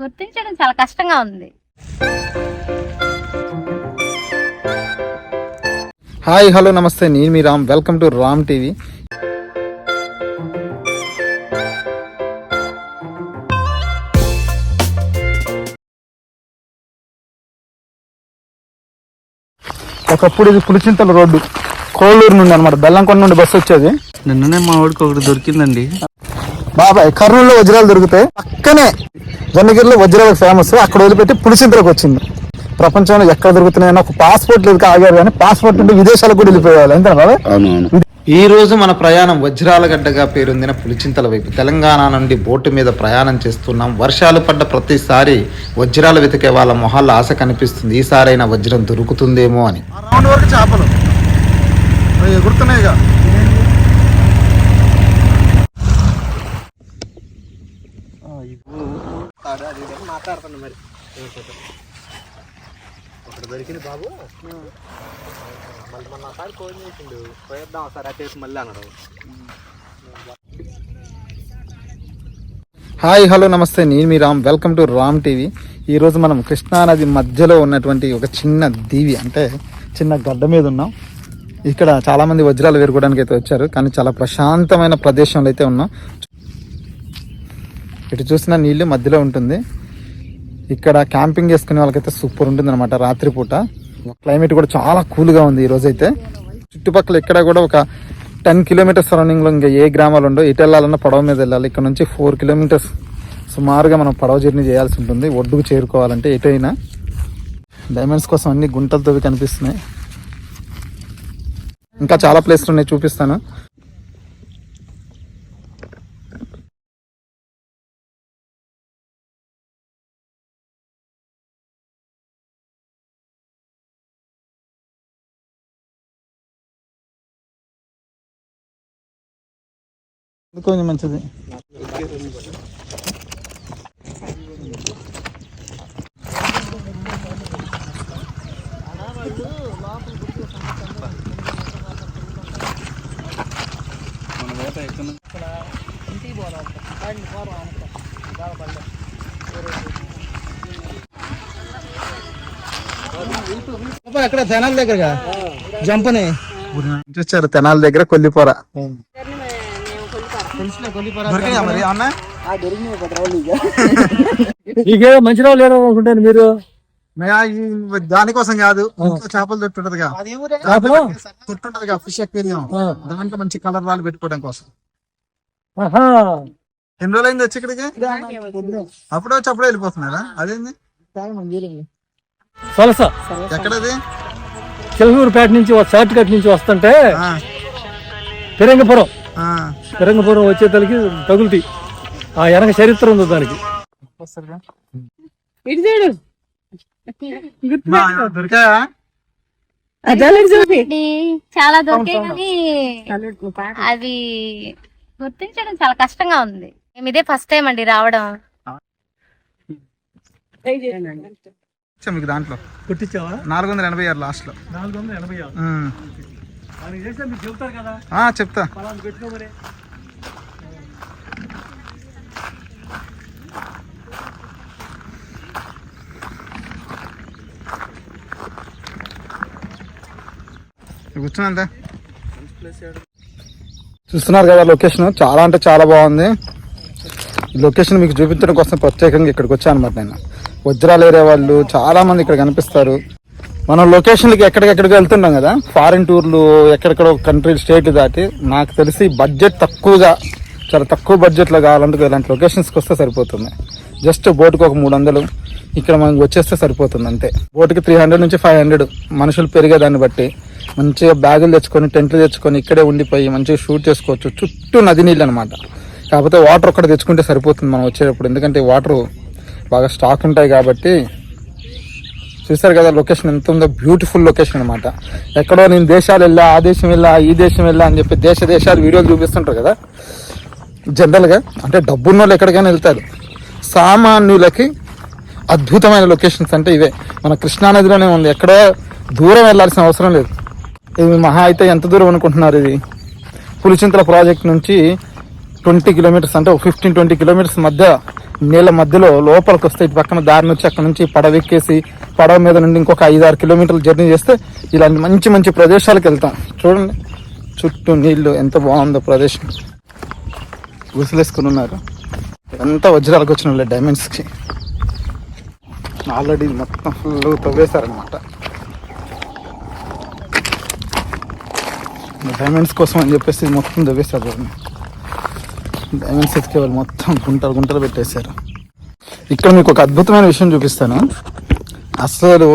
గుర్తించడం చాలా కష్టంగా ఉంది. హాయ్ హలో నమస్తే. నేను మీ Ram. Welcome to Ram TV. ఒకప్పుడు ఇది పులిచింతల రోడ్డు. కోళ్ళూరు నుండి అనమాట బెల్లంకొండ నుండి బస్సు వచ్చేది. నిన్ననే మా వాడికి ఒకటి దొరికిందండి. బాబాయ్ కర్నూలులో వజ్రాలు దొరుకుతాయి పక్కనే జొన్నగిరిలో వజ్రాలకు ఫేమస్. అక్కడ వదిలిపెట్టి పులిచింతలకు వచ్చింది. ప్రపంచంలో ఎక్కడ దొరుకుతున్నాయని ఒక పాస్పోర్ట్ లేదు ఆగారు కానీ పాస్పోర్ట్ ఉంటే విదేశాలకు కూడా వెళ్ళిపోయేవాళ్ళు. అంతేనా బాబాయ్? అవునవును ఈ రోజు మన ప్రయాణం వజ్రాలగడ్డగా పేరొందిన పులిచింతల వైపు. తెలంగాణ నుండి బోటు మీద ప్రయాణం చేస్తున్నాం. వర్షాలు పడ్డ ప్రతిసారి వజ్రాలు వెతికే వాళ్ళ మొహాల్లో ఆశ కనిపిస్తుంది. ఈసారైనా వజ్రం దొరుకుతుందేమో అని. చేపలు. ఎగురుతున్నాయిగా మాట్లాడుతున్నా మరి. ఒకటి దొరికింది బాబు. మళ్ళీ మన సార్ ఫోన్ చేసిండు. పోయేద్దాం సార్ అటేసి మళ్ళీ అన్నాడు. హాయ్ హలో నమస్తే. నేను మీ Ram. Welcome to Ram TV. ఈరోజు మనం కృష్ణానది మధ్యలో ఉన్నటువంటి ఒక చిన్న దీవి అంటే చిన్న గడ్డ మీద ఉన్నాం. ఇక్కడ చాలామంది వజ్రాలు వేరుకోవడానికి అయితే వచ్చారు కానీ చాలా ప్రశాంతమైన ప్రదేశంలో అయితే ఉన్నాం. ఇటు చూసిన నీళ్ళు మధ్యలో ఉంటుంది. ఇక్కడ క్యాంపింగ్ చేసుకునే వాళ్ళకైతే సూపర్ ఉంటుంది అనమాట రాత్రిపూట. క్లైమేట్ కూడా చాలా కూల్గా ఉంది ఈరోజు అయితే చుట్టుపక్కల ఇక్కడ కూడా ఒక టెన్ కిలోమీటర్స్ సరౌండింగ్లో ఇంకా ఏ గ్రామాలు ఉండవు. ఎటు వెళ్ళాలన్నా పడవ మీద వెళ్ళాలి. ఇక్కడ నుంచి ఫోర్ కిలోమీటర్స్ సుమారుగా మనం పడవ జర్నీ చేయాల్సి ఉంటుంది. ఒడ్డుకు చేరుకోవాలంటే ఎటైనా. డైమండ్స్ కోసం అన్ని గుంటలతో కనిపిస్తున్నాయి. ఇంకా చాలా ప్లేస్లు ఉన్నాయి చూపిస్తాను. ఇది కొంచెం మంచిది. అక్కడ జనాల దగ్గరగా. జంపని. చూసారు తెనాల దగ్గర కొల్లిపోర. దొరికినా మరి అన్నా? నీకే మంచి రావు లేరు అనుకుంటాను మీరు దానికోసం కాదు చేపలు తొట్టుంటదిగా చేపలు? తొట్టుంటదిగా ఫిష్ అక్వేరియం దాంట్లో మంచి కలర్ రాళ్ళు పెట్టుకోవడం కోసం. ఆహా. ఎన్ని రోజులైంది వచ్చి ఇక్కడికి? అప్పుడే వచ్చి అప్పుడే వెళ్ళిపోతున్నారా? అదేంది? సొలస ఎక్కడది? చిలకూరుపేట నుంచి షార్ట్ కట్ నుంచి వస్తుంటే పిరంగపురం. పిరంగపురం వచ్చేతలకి తగులుతాయి. ఆ వెనక చరిత్ర ఉంది దానికి? చాలా దొరికాయి కానీ అవి గుర్తించడం చాలా కష్టంగా ఉంది. మేము ఇదే ఫస్ట్ టైం అండి రావడం. వచ్చా దాంట్లో. కొట్టించావా? నాలుగు వందల ఎనభై ఆరు లాస్ట్లో నాలుగు వందల ఎనభై ఆరు. చెప్తా. కూర్చున్నా చూస్తున్నారు కదా లొకేషన్. చాలా అంటే చాలా బాగుంది. లొకేషన్ మీకు చూపించడం కోసం ప్రత్యేకంగా ఇక్కడికి వచ్చాను అనమాట నేను. వజ్రాలు ఏరే వాళ్ళు చాలా మంది ఇక్కడ కనిపిస్తారు. మనం లొకేషన్లకి ఎక్కడికెక్కడికి వెళ్తున్నాం కదా. ఫారిన్ టూర్లు ఎక్కడెక్కడ కంట్రీ స్టేట్ దాటి నాకు తెలిసి బడ్జెట్ తక్కువగా చాలా తక్కువ బడ్జెట్లో కావాలంటే ఇలాంటి లొకేషన్స్కి వస్తే సరిపోతుంది. జస్ట్ బోటుకు ఒక మూడు వందలు ఇక్కడ మనకి వచ్చేస్తే సరిపోతుంది అంతే. బోటుకి త్రీ హండ్రెడ్ నుంచి ఫైవ్ హండ్రెడ్ మనుషులు పెరిగే దాన్ని బట్టి మంచిగా బ్యాగులు తెచ్చుకొని టెంట్లు తెచ్చుకొని ఇక్కడే ఉండిపోయి మంచిగా షూట్ చేసుకోవచ్చు. చుట్టూ నది నీళ్ళు అనమాట కాకపోతే వాటర్ ఒక్కడ తెచ్చుకుంటే సరిపోతుంది మనం వచ్చేటప్పుడు. ఎందుకంటే వాటర్ బాగా స్టాక్ ఉంటాయి కాబట్టి చూసారు కదా లొకేషన్ ఎంత ఉందో? బ్యూటిఫుల్ లొకేషన్ అనమాట ఎక్కడో నేను దేశాలు వెళ్ళా ఆ దేశం వెళ్ళా ఈ దేశం వెళ్ళా అని చెప్పి దేశ దేశాలు వీడియోలు చూపిస్తుంటారు కదా. జనరల్గా అంటే డబ్బున్న వాళ్ళు ఎక్కడికైనా వెళ్తారు. సామాన్యులకి అద్భుతమైన లొకేషన్స్ అంటే ఇవే. మన కృష్ణానదిలోనే ఉంది. ఎక్కడో దూరం వెళ్ళాల్సిన అవసరం లేదు. ఇది మహా అయితే ఎంత దూరం అనుకుంటున్నారు ఇది? పులిచింతల ప్రాజెక్ట్ నుంచి ట్వంటీ కిలోమీటర్స్ అంటే ఫిఫ్టీన్ ట్వంటీ కిలోమీటర్స్ మధ్య నీళ్ళ మధ్యలో లోపలికి వస్తే ఇటు పక్కన దారి నుంచి అక్కడ నుంచి పడవ ఎక్కేసి పడవ మీద నుండి ఇంకొక ఐదు ఆరు కిలోమీటర్లు జర్నీ చేస్తే ఇలాంటి మంచి మంచి ప్రదేశాలకు వెళ్తాం. చూడండి చుట్టూ నీళ్ళు ఎంత బాగుందో ప్రదేశం. గుసలేసుకుని ఉన్నారు. ఎంత వజ్రాలకు వచ్చిన వాళ్ళే డైమండ్స్కి ఆల్రెడీ మొత్తం ఫుల్ తవ్వేశారనమాట డైమండ్స్ కోసం అని చెప్పేసి ఇది మొత్తం తవ్వేశారు డైమండ్స్ ఎత్తుకే వాళ్ళు మొత్తం గుంటలు గుంటలు పెట్టేశారు. ఇక్కడ మీకు ఒక అద్భుతమైన విషయం చూపిస్తాను. అసలు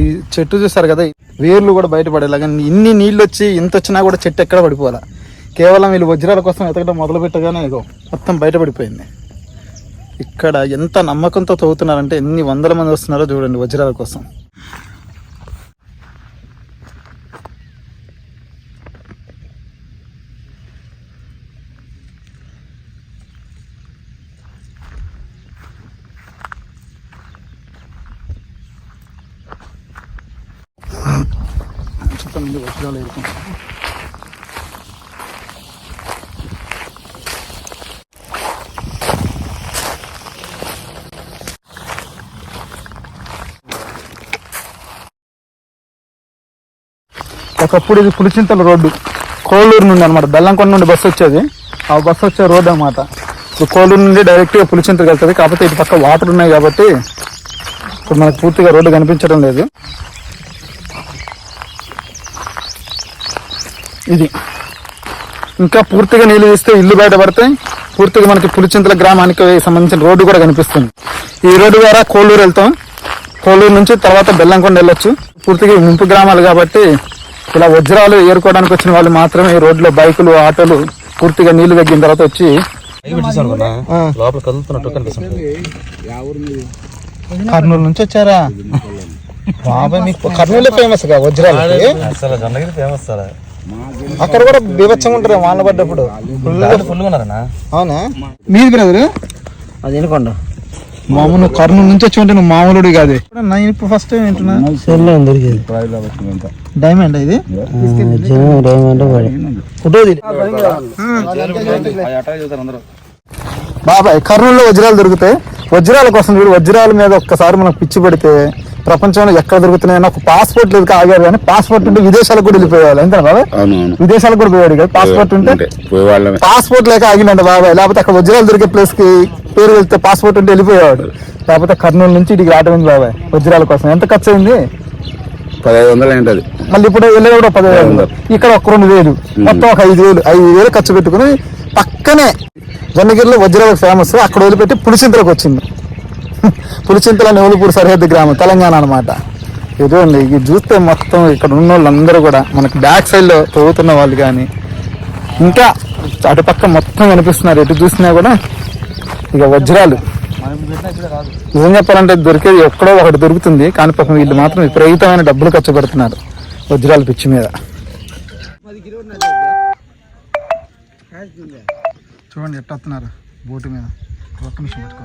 ఈ చెట్టు చూసారు కదా వేర్లు కూడా బయటపడేలాగా ఇన్ని నీళ్ళు వచ్చి ఇంత వచ్చినా కూడా చెట్టు ఎక్కడ పడిపోవాలా? కేవలం వీళ్ళు వజ్రాల కోసం ఎతకడం మొదలు పెట్టగానే ఇగో మొత్తం బయటపడిపోయింది. ఇక్కడ ఎంత నమ్మకంతో తవ్వుతున్నారంటే ఎన్ని వందల మంది వస్తున్నారో చూడండి వజ్రాల కోసం. మొత్తం నుండి వర్షాలు ఎదుర్కొంటారు ఒకప్పుడు ఇది పులిచింతల రోడ్డు. కోలూరు నుండి అనమాట బెల్లంకొండ నుండి బస్సు వచ్చేది. ఆ బస్సు వచ్చే రోడ్డు అనమాట ఇప్పుడు కోలూరు నుండి డైరెక్ట్గా పులిచింతలకు వెళ్తుంది. కాకపోతే ఇటు పక్క వాటర్ ఉన్నాయి కాబట్టి ఇప్పుడు మనకు పూర్తిగా రోడ్డు కనిపించడం లేదు. ఇది. ఇంకా పూర్తిగా నీళ్ళు తీస్తే ఇల్లు బయటపడతాయి పూర్తిగా మనకి పులిచింతల గ్రామానికి సంబంధించిన రోడ్డు కూడా కనిపిస్తుంది. ఈ రోడ్డు ద్వారా కోళ్ళూరు వెళ్తాం. కోళ్ళూరు నుంచి తర్వాత బెల్లంకొండ వెళ్ళొచ్చు. పూర్తిగా ముంపు గ్రామాలు కాబట్టి ఇలా వజ్రాలు ఏరుకోవడానికి వచ్చిన వాళ్ళు మాత్రమే ఈ రోడ్లో బైకులు ఆటోలు పూర్తిగా నీళ్ళు తగ్గిన తర్వాత వచ్చి లోపల కదులుతున్నట్టు కనిపిస్తుంది. కర్నూలు నుంచి వచ్చారా? బాబాయ్ మీకు కర్నూలే ఫేమస్గా వజ్రాలకి? అసలు ఫేమస్ సార్ అక్కడ కూడా బీభత్సంగా ఉంటారు వాన పడ్డప్పుడు. అవునా? మీది బ్రదర్? అది ఎనుకోండి మామూలు కర్నూలు నుంచి వచ్చి ఉంటే నువ్వు మామూలుడు కాదు. నేను ఇప్పుడు ఫస్ట్ టైం వింటున్నా. సెల్లో దొరికేది? డైమండ్ ఇది? బాబాయ్ కర్నూలులో వజ్రాలు దొరుకుతాయి. వజ్రాల కోసం చూడు వజ్రాల మీద ఒక్కసారి మనకు పిచ్చి పడితే ప్రపంచంలో ఎక్కడ దొరుకుతున్నాయని ఒక పాస్పోర్ట్ లేదు ఆగారు కానీ పాస్పోర్ట్ ఉంటే విదేశాలకు కూడా వెళ్ళిపోయేవాళ్ళు బాబాయ్? అవునవును విదేశాలకు కూడా పోయాడు కదా. పాస్పోర్ట్ ఉంటే పాస్పోర్ట్ లేక ఆగిందంట బాబాయ్. లేకపోతే అక్కడ వజ్రాలు దొరికే ప్లేస్కి పేరు వెళ్తే పాస్పోర్ట్ ఉంటే వెళ్ళిపోయేవాడు. లేకపోతే కర్నూలు నుంచి ఇటుకి రావడం ఉంది బాబాయ్? వజ్రాల కోసం. ఎంత ఖర్చు అయింది? పదహైదు వందలు ఏంటది మళ్ళీ ఇప్పుడు వెళ్ళే కూడా పదివేలు ఇక్కడ ఒక రెండు వేలు. మొత్తం ఒక ఐదు వేలు. ఐదు వేలు ఖర్చు పెట్టుకుని పక్కనే జొన్నగిరిలో వజ్రాలకు ఫేమస్ అక్కడ వదిలిపెట్టి పులిచింతలకు వచ్చింది. పులిచింతల నెవలిపూడి సరిహద్దు గ్రామం తెలంగాణ అనమాట ఇదండి ఇది చూస్తే మొత్తం ఇక్కడ ఉన్న వాళ్ళందరూ కూడా మనకి బ్యాక్ సైడ్లో తవ్వుతున్న వాళ్ళు కానీ ఇంకా అటుపక్క మొత్తం కనిపిస్తున్నారు. ఎటు చూసినా కూడా ఇక వజ్రాలు. నిజం చెప్పాలంటే దొరికేది ఎక్కడో ఒకటి దొరుకుతుంది కానీ పాపం వీళ్ళు మాత్రం విపరీతమైన డబ్బులు ఖర్చు పెడుతున్నారు వజ్రాల పిచ్చి మీద. చూడండి ఎట్ట వస్తున్నారు? బోటు మీద. ఒక్క నిమిషం పెట్టుకో.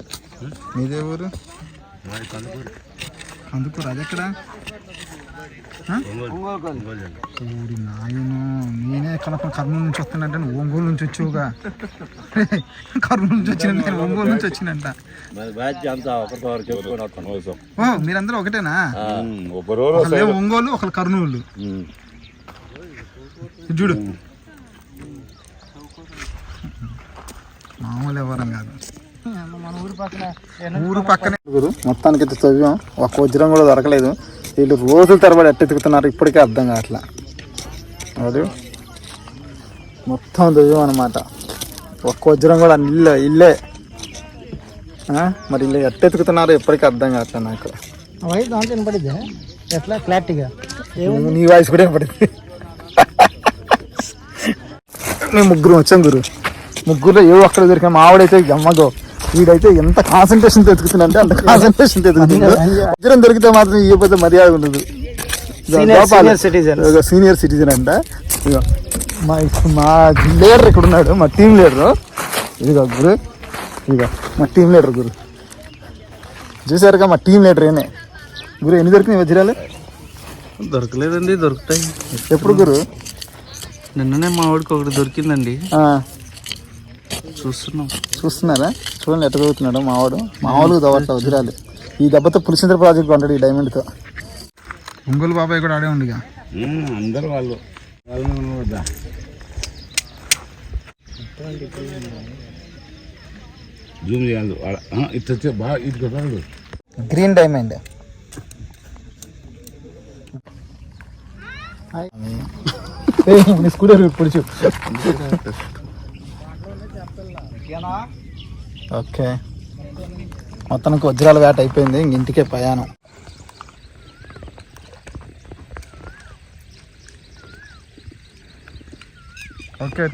మీదే ఊరు? కందుకూరు. అది ఎక్కడ? ఊరి నాయను నేనే కలప కర్నూలు నుంచి వస్తానంటే ఒంగోలు నుంచి వచ్చావుగా. కర్నూలు నుంచి వచ్చినంటే నేను ఒంగోలు నుంచి వచ్చినంట మీరందరూ ఒకటేనా? ఒకరు ఒంగోలు ఒకళ్ళు కర్నూలు. చూడు. మామూలు ఎవరం కాదు. ఊరు పక్కనే మొత్తానికి అయితే చదివాం ఒక వజ్రం కూడా దొరకలేదు. వీళ్ళు రోజుల తరబడి ఎట్టెతుకుతున్నారు ఇప్పటికే అర్థం కావట్లా. అది మొత్తం చదివాం అనమాట ఒక్క వజ్రం కూడా ఇల్లే ఇల్లే? మరి ఇల్లు ఎట్టెతుకుతున్నారు ఇప్పటికీ అర్థం కావట్లేదు నాకు. దాంట్లో ఎట్లా? క్లారిటీగా. నీ వాయిస్ కూడా పడింది మేము ముగ్గురు వచ్చాం గురు. ముగ్గురులో ఏ ఒక్కరు దొరికా మా ఆవిడైతే అమ్మగో వీడైతే ఎంత కాన్సన్ట్రేషన్ అంటే అంత కాన్సన్ట్రేషన్ ఎత్తుకుతుంది వజ్రం దొరికితే మాత్రం ఇవ్వకపోతే మర్యాద ఉండదు. సీనియర్ సిటిజన్ అంట. మా మా లీడర్ ఇక్కడ ఉన్నాడు మా టీం లీడరు ఇదిగో గురు ఇదిగో మా టీం లీడర్ గురు. చూసారుగా మా టీం లీడర్ ఏనే? గురు ఎన్ని దొరికినాయి వజ్రాలు? దొరకలేదండి దొరుకుతాయి. ఎప్పుడు గురు? నిన్ననే మా వాడికి ఒకటి దొరికిందండి. ఆ, చూస్తున్నాం. చూస్తున్నారా? చూడండి ఎట్ట చదువుతున్నాడు మావాడు. మామూలుగా దవ్వట్ల వజ్రాలు ఈ దెబ్బతో పులిసింద్ర ప్రాజెక్ట్ కొంటాడు ఈ డైమండ్తో ఒంగోలు బాబాయ్ కూడా ఆడే ఉండిగా? అందరు వాళ్ళు. జూమ్ చేయాలి. బాగా ఇటు కొట్టాడు గ్రీన్ డైమండ్ స్కూటర్ పొడిచు. ఓకే. మొత్తానికి వజ్రాల వేట అయిపోయింది. ఇంక ఇంటికే ప్రయాణం. ఓకే.